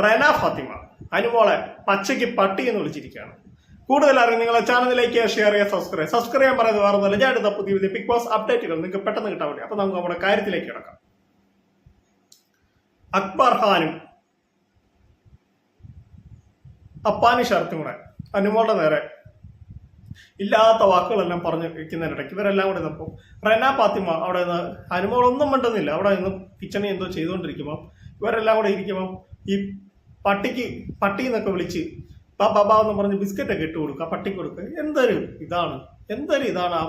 റെന ഫാത്തിമ. അനുമോളെ പച്ചയ്ക്ക് പട്ടി എന്ന് വിളിച്ചിരിക്കുകയാണ്. കൂടുതൽ അറിയാൻ നിങ്ങളെ ചാനലിലേക്ക് ഷെയർ ചെയ്യുക സബ്സ്ക്രൈബ് സബ്സ്ക്രൈബ് ചെയ്യാൻ പറയുന്നത് വേറെ ഞാൻ എടുത്ത പുതിയ പുതിയ ബിഗ് ബോസ് അപ്ഡേറ്റുകൾ നിങ്ങൾക്ക് പെട്ടെന്ന് കിട്ടാൻ വേണ്ടി. അപ്പൊ നമുക്ക് നമ്മുടെ കാര്യത്തിലേക്ക് കിടക്കാം. അക്ബർ ഖാനും അപ്പാനി ഷർത്തും കൂടെ അനുമോളുടെ നേരെ ഇല്ലാത്ത വാക്കുകളെല്ലാം പറഞ്ഞു വെക്കുന്നതിനിടയ്ക്ക് ഇവരെല്ലാം കൂടെ നിന്നപ്പോൾ റെന പാത്തിമ അവിടെ നിന്ന് അനുമോളൊന്നും മിണ്ടുന്നില്ല. അവിടെ നിന്ന് കിച്ചണിൽ എന്തോ ചെയ്തുകൊണ്ടിരിക്കുമ്പോൾ ഇവരെല്ലാം കൂടെ ഇരിക്കുമ്പോൾ ഈ പട്ടിക്ക് പട്ടി എന്നൊക്കെ വിളിച്ച് ബാ ബാബാ എന്ന് പറഞ്ഞ് ബിസ്ക്കറ്റൊക്കെ ഇട്ട് കൊടുക്കുക പട്ടിക്ക് കൊടുക്കുക എന്തൊരു ഇതാണ്? എന്തൊരു ഇതാണ് ആ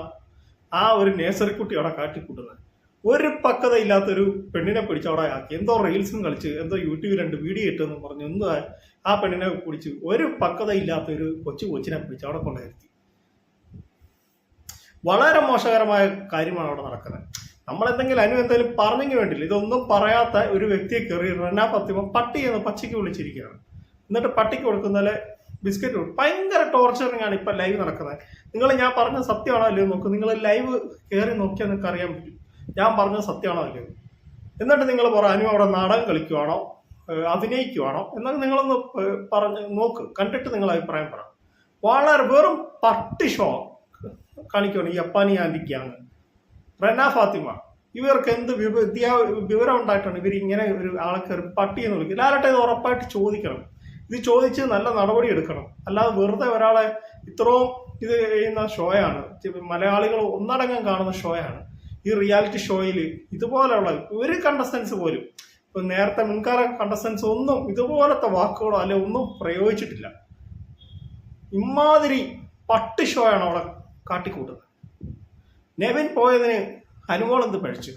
ആ ഒരു നേഴ്സറിക്കുട്ടി അവിടെ കാട്ടിക്കൂട്ടുന്നത്? ഒരു പക്വത ഇല്ലാത്തൊരു പെണ്ണിനെ പിടിച്ച് അവിടെ ആക്കി. എന്തോ റീൽസും കളിച്ച് എന്തോ യൂട്യൂബിൽ രണ്ട് വീഡിയോ ഇട്ടെന്ന് പറഞ്ഞു ഒന്ന് ആ പെണ്ണിനെ പിടിച്ച് ഒരു പക്വത ഇല്ലാത്ത ഒരു കൊച്ചു കൊച്ചിനെ പിടിച്ച് അവിടെ കൊണ്ടുവരുത്തി. വളരെ മോശകരമായ കാര്യമാണ് അവിടെ നടക്കുന്നത്. നമ്മൾ എന്തെങ്കിലും അനു എന്തെങ്കിലും പറഞ്ഞെങ്കിൽ വേണ്ടില്ല. ഇതൊന്നും പറയാത്ത ഒരു വ്യക്തിയെ കയറി റെന പത്തിമ പട്ടി എന്ന് പച്ചയ്ക്ക് വിളിച്ചിരിക്കുകയാണ്. എന്നിട്ട് പട്ടിക്ക് കൊടുക്കുന്നതിലെ ബിസ്ക്കറ്റ് ഭയങ്കര ടോർച്ചറിങ് ആണ് ഇപ്പൊ ലൈവ് നടക്കുന്നത്. നിങ്ങൾ ഞാൻ പറഞ്ഞ സത്യമാണോ അല്ലയോ നോക്കും. നിങ്ങൾ ലൈവ് കയറി നോക്കിയാൽ നിങ്ങൾക്ക് അറിയാൻ പറ്റും. ഞാൻ പറഞ്ഞത് സത്യമാണോ അല്ലയോ എന്നിട്ട് നിങ്ങൾ പറ അനു അവിടെ നാടകം കളിക്കുവാണോ? അഭിനയിക്കുവാണോ? എന്നൊക്കെ നിങ്ങളൊന്ന് പറഞ്ഞ് നോക്ക്. കണ്ടിട്ട് നിങ്ങൾ അഭിപ്രായം പറ. വളരെ വെറും പട്ടി ഷോ കാണിക്കുവാണ് ഈ അപ്പാനി ആന്റിക്കാണ് റെന ഫാത്തിമ. ഇവർക്ക് എന്ത് വിവരം ഉണ്ടായിട്ടാണ് ഇവർ ഇങ്ങനെ ഒരു ആളെ കയറി പട്ടി എന്ന് വിളിക്കും ലാലട്ടെ ഇത് ഉറപ്പായിട്ട് ചോദിക്കണം. ഇത് ചോദിച്ച് നല്ല നടപടി എടുക്കണം. അല്ലാതെ വെറുതെ ഒരാളെ ഇത്രയും ഇത് ചെയ്യുന്ന ഷോയാണ്. മലയാളികൾ ഒന്നടങ്കം കാണുന്ന ഷോയാണ്. ഈ റിയാലിറ്റി ഷോയിൽ ഇതുപോലെയുള്ള ഒരു കണ്ടസ്റ്റൻസ് പോലും ഇപ്പൊ നേരത്തെ മുൻകാല കണ്ടസ്റ്റൻസ് ഒന്നും ഇതുപോലത്തെ വാക്കുകളോ അല്ലെ ഒന്നും പ്രയോഗിച്ചിട്ടില്ല. ഇമാതിരി പട്ടി ഷോയാണ് അവിടെ കാട്ടിക്കൂട്ടുന്നത്. നെവിൻ പോയതിന് അനുമോൾ എന്ത് പഴിച്ചു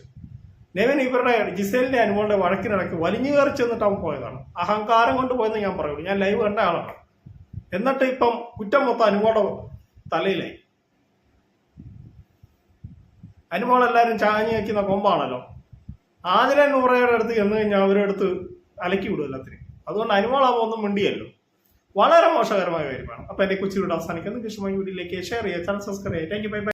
നെവിൻ ഇവരുടെ ജിസേലിന്റെ അനുമോളുടെ വഴക്കിനിടയ്ക്ക് വലിഞ്ഞു കയറി ചെന്നിട്ട് അവൻ പോയതാണ്. അഹങ്കാരം കൊണ്ട് പോയെന്ന് ഞാൻ പറയുള്ളൂ. ഞാൻ ലൈവ് കണ്ട ആളാണ്. എന്നിട്ട് ഇപ്പം കുറ്റം മൊത്തം അനുമോളുടെ തലയിലായി. അനുമോൾ എല്ലാവരും ചാഞ്ഞ് വയ്ക്കുന്ന കൊമ്പാണല്ലോ. ആതിര നൂറയുടെ അടുത്ത് ചെന്ന് കഴിഞ്ഞാൽ അവരുടെ അടുത്ത് അലക്കി വിടും എല്ലാത്തിനും അതുകൊണ്ട് അനുമോളാകുമ്പോൾ ഒന്നും മിണ്ടിയല്ലോ. വളരെ മോശകരമായ കാര്യമാണ്. അപ്പൊ എന്റെ കൊച്ചിയുടെ അവസാനിക്കുന്നു കൃഷ്ണമായി വീട്ടിലേക്ക് ഷെയർ ചെയ്യുക. ചാനൽ സബ്സ്ക്രൈബ് ചെയ്യുക. Thank you bye bye